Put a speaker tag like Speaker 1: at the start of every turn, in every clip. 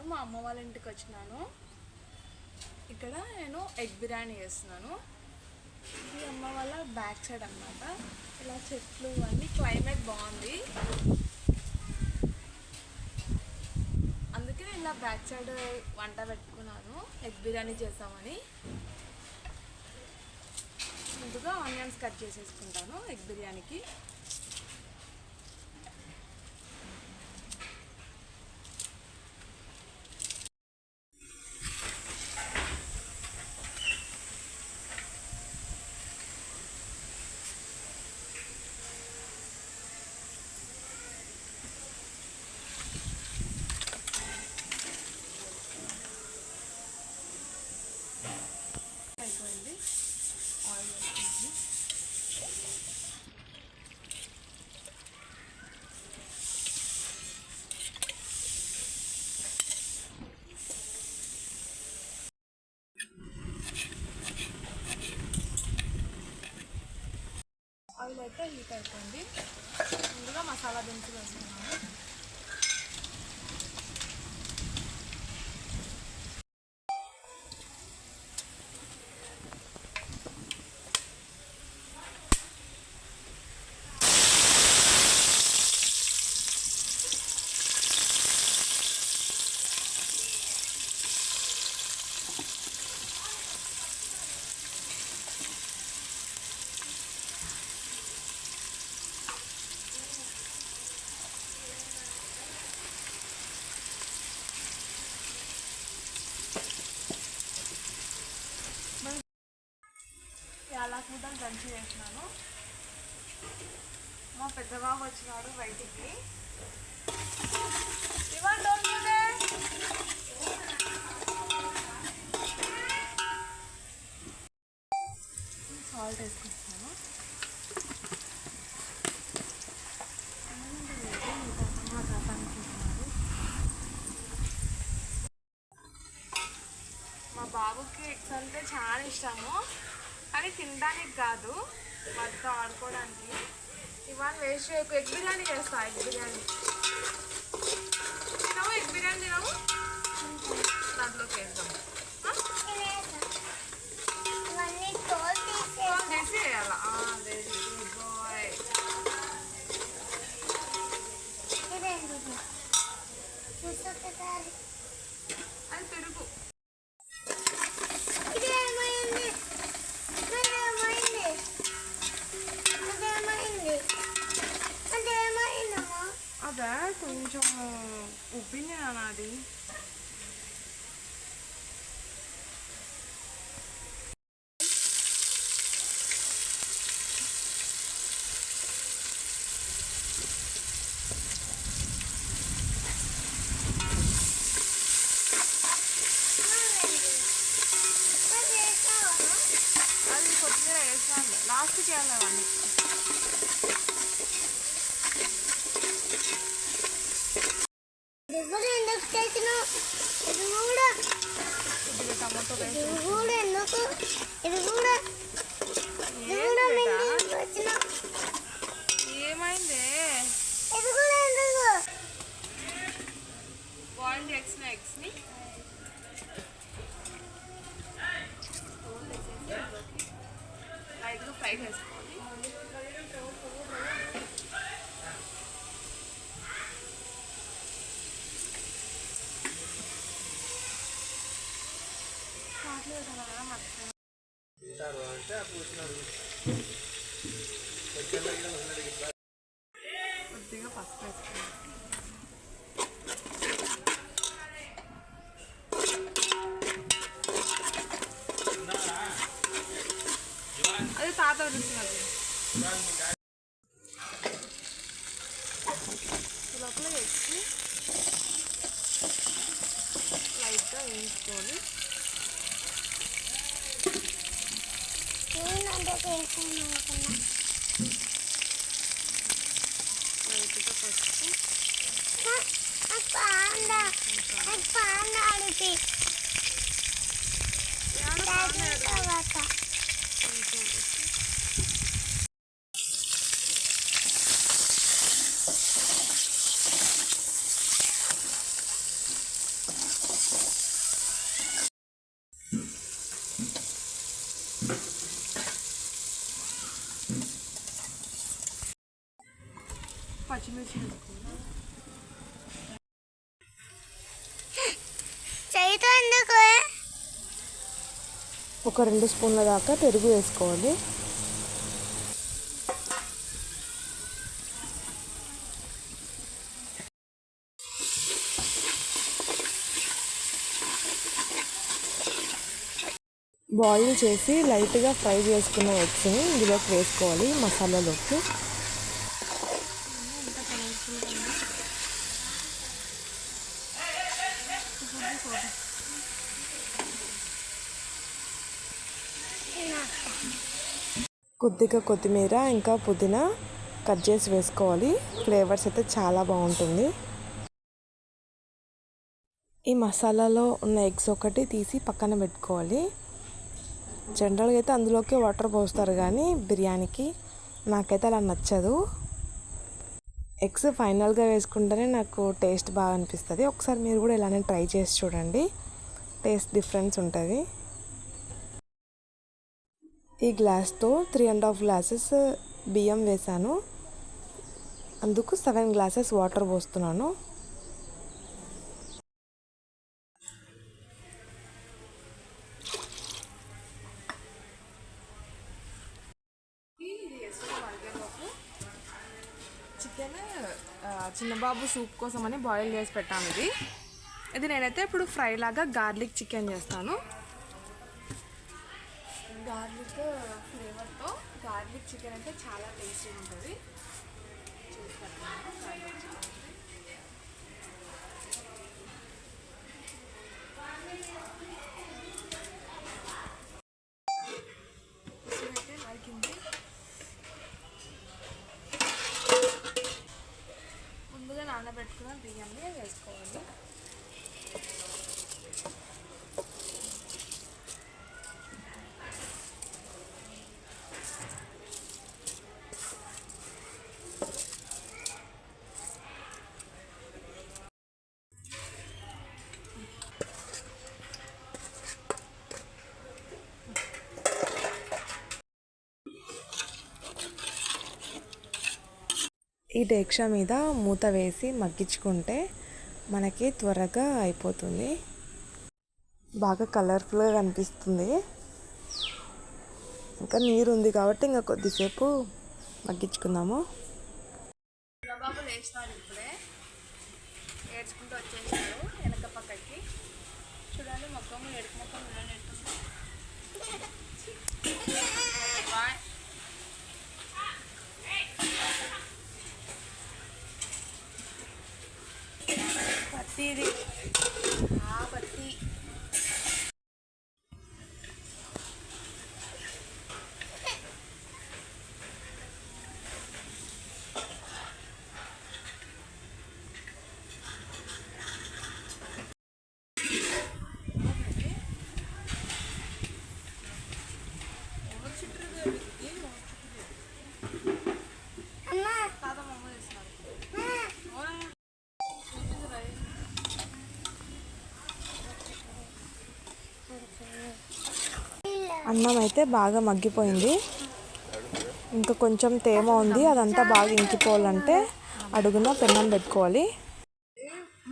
Speaker 1: నేను మా అమ్మ వాళ్ళ ఇంటికి వచ్చినాను. ఇక్కడ నేను ఎగ్ బిర్యానీ చేస్తున్నాను. ఇది అమ్మ వాళ్ళ బ్యాక్ సైడ్ అన్నమాట. ఇలా చెట్లు అన్నీ క్లైమేట్ బాగుంది. అందుకే నేను ఇలా బ్యాక్ సైడ్ వంట పెట్టుకున్నాను. ఎగ్ బిర్యానీ చేసామని ముందుగా ఆనియన్స్ కట్ చేసేసుకుంటాను ఎగ్ బిర్యానీకి. అయితే హీట్ అయిపోయింది. ముందుగా మసాలా దినుసులు వేసుకున్నాను యాలక్ ముద్దలు దంచి వేసినాను మా పెద్ద బాబు వచ్చినాడు బయటికి. ఇవాళ సాల్ట్ వేసుకుంటున్నాను మా బాబుకి ఎగ్స్ అంటే చాలా ఇష్టము. కానీ తినడానికి కాదు వాటితో ఆడుకోవడానికి. ఇవాళ వేస్ట్ చేయకు. ఎగ్ బిర్యానీ చేస్తా ఎగ్ బిర్యానీ. తినవు ఎగ్ బిర్యానీ తినవు? దాంట్లోకి వేద్దాం. కొంచెం ఉబ్బింది నాది
Speaker 2: అది వేస్తావా
Speaker 1: అది కొత్తిమీర వేసాను లాస్ట్కి వేయాలి అవన్నీ
Speaker 2: ఇది కూడా ఎందుకు చేసినావు ఇది కూడా
Speaker 1: కొద్దిగా టమాటో
Speaker 2: ఇది
Speaker 1: వేసి
Speaker 2: కూడా ఎందుకు ఇది కూడా ఇది కూడా మింగి వచ్చినావు
Speaker 1: ఏమైందే
Speaker 2: ఇది కూడా ఎందుకు
Speaker 1: బాయిల్ చేసిన ఎగ్స్ని లైట్గా ఫ్రై చేసుకోవాలి కొద్దిగా పసుపు వేసుకోవాలి అది ఒక రెండు స్పూన్ల దాకా పెరుగు వేసుకోవాలి. బాయిల్ చేసి లైట్గా ఫ్రై చేసుకున్న ఎగ్స్ని ఇందులోకి వేసుకోవాలి మసాలాలోకి. కొద్దిగా కొత్తిమీర ఇంకా పుదీనా కట్ చేసి వేసుకోవాలి. ఫ్లేవర్స్ అయితే చాలా బాగుంటుంది. ఈ మసాలాలో ఉన్న ఎగ్స్ ఒకటి తీసి పక్కన పెట్టుకోవాలి. జనరల్గా అయితే అందులోకి వాటర్ పోస్తారు కానీ బిర్యానీకి నాకైతే అలా నచ్చదు. ఎగ్స్ ఫైనల్గా వేసుకుంటేనే నాకు టేస్ట్ బాగా అనిపిస్తుంది. ఒకసారి మీరు కూడా ఇలానే ట్రై చేసి చూడండి. టేస్ట్ డిఫరెన్స్ ఉంటుంది. ఈ గ్లాస్తో త్రీ అండ్ హాఫ్ గ్లాసెస్ బియ్యం వేసాను అందుకు సెవెన్ గ్లాసెస్ వాటర్ పోస్తున్నాను. చికెన్ చిన్నబాబు సూప్ కోసం అని బాయిల్ చేసి పెట్టాను ఇది. ఇది నేనైతే ఇప్పుడు ఫ్రై లాగా గార్లిక్ చికెన్ చేస్తాను. గార్లిక్ ఫ్లేవర్తో గార్లిక్ చికెన్ అయితే చాలా టేస్టీ ఉంటుంది. ముందుగా నానబెట్టుకున్న బియ్యాన్ని వేసుకోవాలి. ఈ డేక్ష మీద మూత వేసి మగ్గించుకుంటే మనకి త్వరగా అయిపోతుంది. బాగా కలర్ఫుల్గా కనిపిస్తుంది. ఇంకా నీరు ఉంది కాబట్టి ఇంకా కొద్దిసేపు మగ్గించుకుందాము. బాబు లేచినాడు ఇప్పుడే. ఏడ్చుకుంటూ వచ్చేసాడు వెనక పక్కకి. చూడండి మొక్కము ఎడుకు మొక్కం బాయ్ పత్తి ఇది ఆ పత్తి
Speaker 2: అమ్మా
Speaker 1: తాత మమ్మ చేస్తున్నారు అన్నం అయితే బాగా మగ్గిపోయింది. ఇంకా కొంచెం తేమ ఉంది అదంతా బాగా ఇంకిపోవాలంటే అడుగున పెన్నం పెట్టుకోవాలి.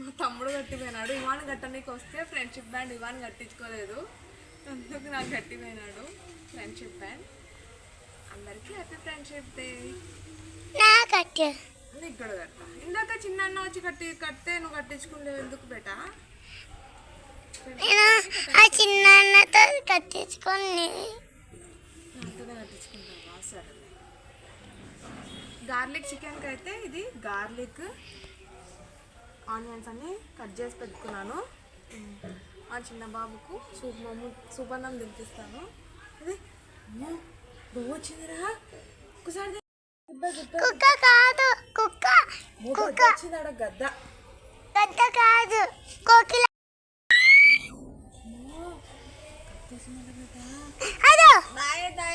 Speaker 1: మా తమ్ముడు కట్టిపోయినాడు. ఇవాన్ కట్టడానికి వస్తే ఫ్రెండ్షిప్ బ్యాండ్ ఇవాన్ కట్టించుకోలేదు. అందుకు నాకు కట్టిపోయినాడు ఫ్రెండ్షిప్ బ్యాండ్. అందరికీ హ్యాపీ ఫ్రెండ్షిప్ డే.
Speaker 2: నా కట్టు.
Speaker 1: ఇందాక చిన్న అన్న వచ్చి కట్టి కడితే నువ్వు కట్టించుకుంటావు ఎందుకు బేటా?
Speaker 2: నేను ఆ చిన్న అన్నతో కట్టించుకొని
Speaker 1: గార్లిక్ చికెన్కి అయితే ఇది గార్లిక్ ఆనియన్స్ అన్ని కట్ చేసి పెట్టుకున్నాను. మా చిన్న బాబుకు సూప్ మమ్ము సూప్ అన్నం తినిపిస్తాను ఇది వచ్చిందిరా. ఒకసారి
Speaker 2: కుక్క కాదు కుక్క
Speaker 1: వచ్చిందాడ గద్ద.
Speaker 2: గద్ద కాదు కోకిల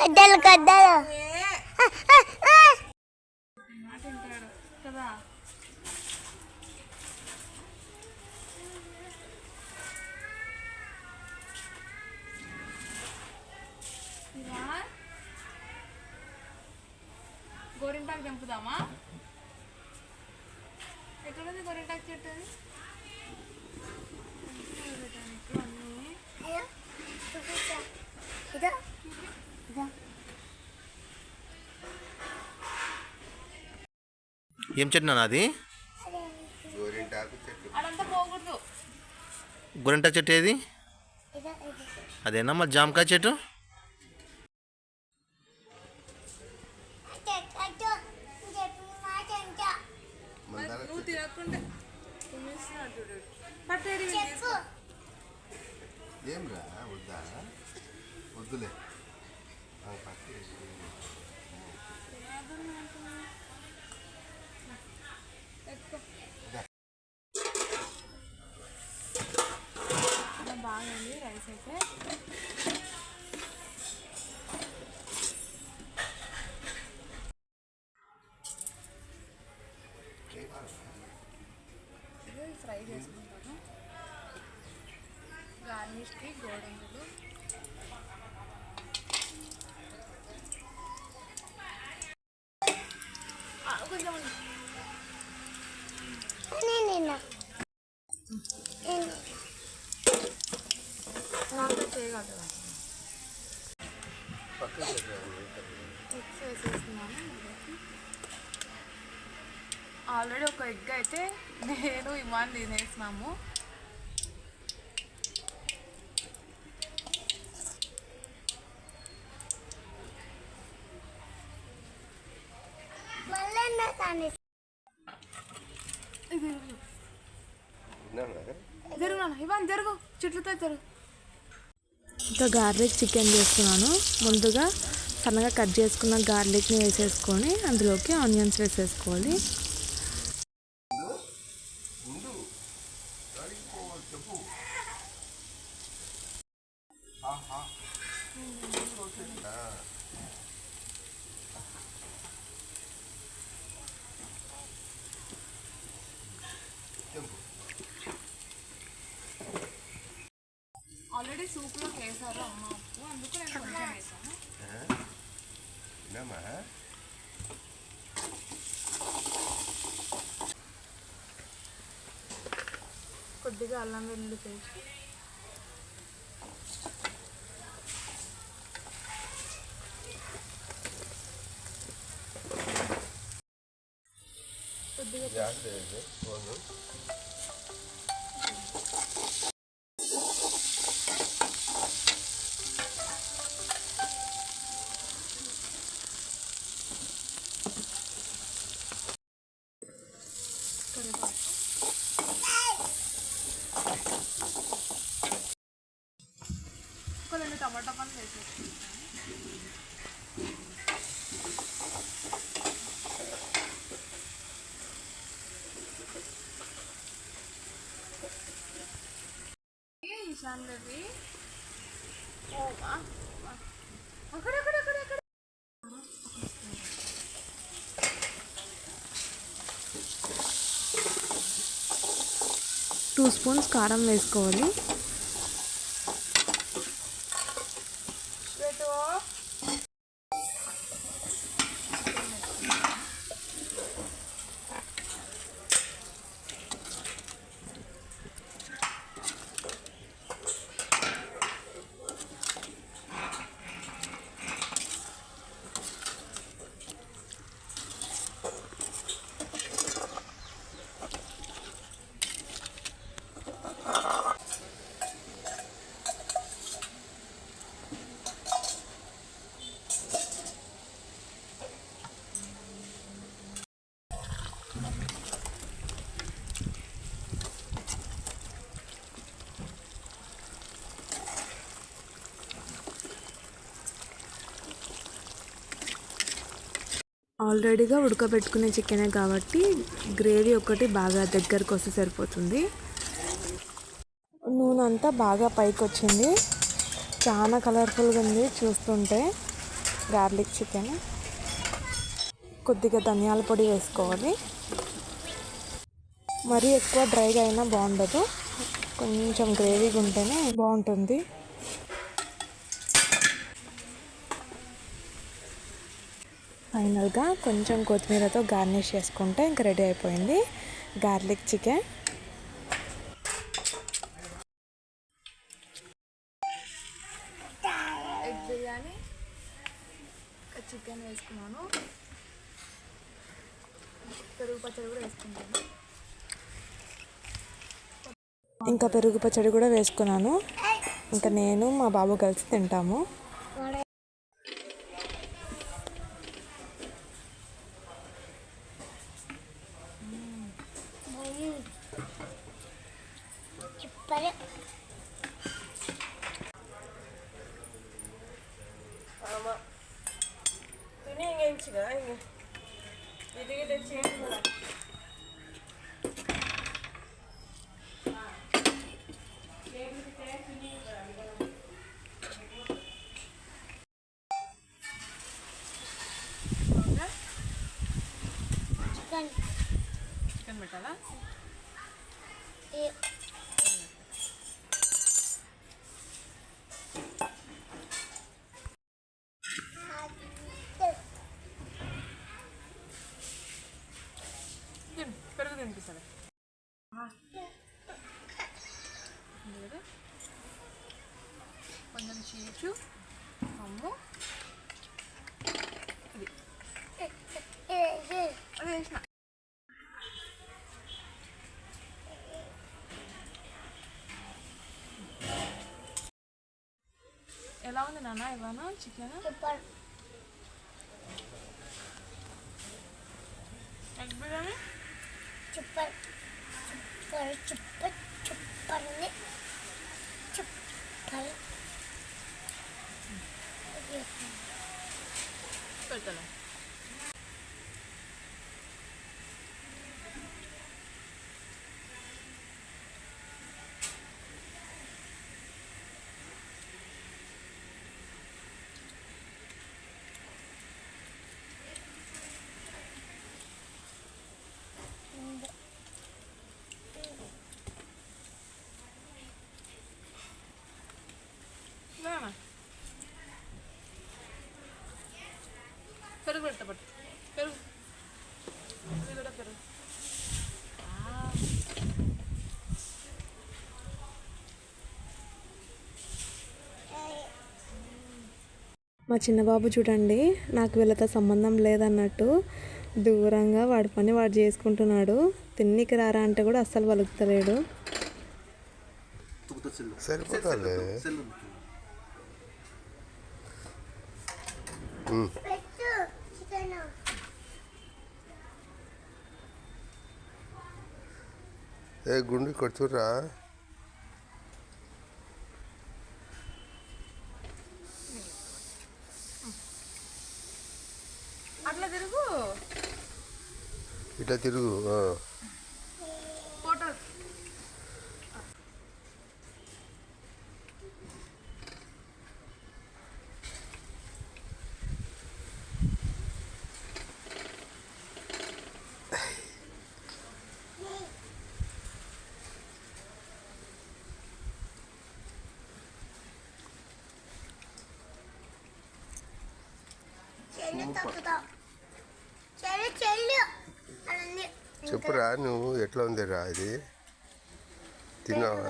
Speaker 2: గద్దలు గద్దలు
Speaker 1: ఏ,
Speaker 2: ఆ, ఆ, ఆ.
Speaker 1: మాట వింటాడు కదా ఇవా గోరింటాకు తెంపుదామా
Speaker 2: ఇదో చూపించా ఇదో. ఇదో.
Speaker 3: ఏం చెట్టు అది? గురింట చెట్టు ఏది? అదేనా? మరి జామకాయ చెట్టు?
Speaker 4: వద్దులే. ఆ, పక్కకి
Speaker 1: బాగుంది రైస్ అయితే. ఆల్రెడీ ఒక ఎగ్ అయితే నేను ఇమాన్ తినేసినాము
Speaker 2: మళ్ళీ కానీ
Speaker 1: ఇది
Speaker 4: విన్నాను కదా?
Speaker 1: జరుగు జరుగు. చెట్లతో జరుగు.
Speaker 5: ఇంకా గార్లిక్ చికెన్ చేస్తున్నాను. ముందుగా సన్నగా కట్ చేసుకున్న గార్లిక్ని వేసేసుకొని అందులోకి ఆనియన్స్ వేసేసుకోవాలి.
Speaker 4: విన్నామా
Speaker 1: కొద్దిగా అల్లం వెల్లుల్లి పేస్ట్
Speaker 4: జాగ్రత్త వేసి,
Speaker 1: పనులు అక్కడ
Speaker 5: టూ స్పూన్స్ కారం వేసుకోవాలి. ఆల్రెడీగా ఉడకబెట్టుకునే చికెనే కాబట్టి గ్రేవీ ఒకటి బాగా దగ్గరకు వస్తే సరిపోతుంది. నూనె అంతా బాగా పైకి వచ్చింది చాలా కలర్ఫుల్గా ఉంది చూస్తుంటే. Garlic chicken. కొద్దిగా ధనియాల పొడి వేసుకోవాలి. మరీ ఎక్కువ డ్రైగా అయినా బాగుండదు. కొంచెం గ్రేవీగా ఉంటేనే బాగుంటుంది. ఫైనల్గా కొంచెం కొత్తిమీరతో గార్నిష్ చేసుకుంటే ఇంకా రెడీ అయిపోయింది. Garlic chicken.
Speaker 1: Egg biryani. Chicken వేసుకున్నాను. పెరుగు పచ్చడి కూడా వేసుకుంటాను ఇంకా పెరుగు పచ్చడి కూడా వేసుకున్నాను. ఇంకా నేను మా బాబు కలిసి తింటాము.
Speaker 2: చికెన్
Speaker 1: ఎలా ఉంది నాన్న ఇవాళ chicken
Speaker 2: super
Speaker 1: egg biryani
Speaker 2: super super super super ఉంది సూపర్
Speaker 1: పెరుగు పెడతా పట్టు. పెరుగు. ఇది కూడా పెరుగు.
Speaker 5: మా చిన్నబాబు చూడండి నాకు వీళ్ళతో సంబంధం లేదన్నట్టు దూరంగా వాడి పని వాడు చేసుకుంటున్నాడు. తిన్నికి రారా అంటే కూడా అస్సలు పలుకుతలేడు.
Speaker 4: సరిపోతాలే
Speaker 2: పెట్టు చికెన్
Speaker 4: ఏ గుండు కొడుతుర్రా?
Speaker 1: అట్లా తిరుగు.
Speaker 4: ఇట్లా తిరుగు ఆ.
Speaker 1: ఫోటో
Speaker 4: చెప్పురా నువ్వు ఎట్లా ఉందిరా ఇది? తిన్నావా?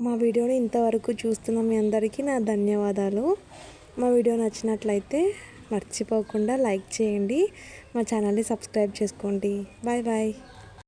Speaker 5: మా వీడియోని ఇంతవరకు చూస్తున్న మీ అందరికీ నా ధన్యవాదాలు. మా వీడియో నచ్చినట్లయితే మర్చిపోకుండా లైక్ చేయండి. మా ఛానల్ని సబ్స్క్రైబ్ చేసుకోండి. Bye bye.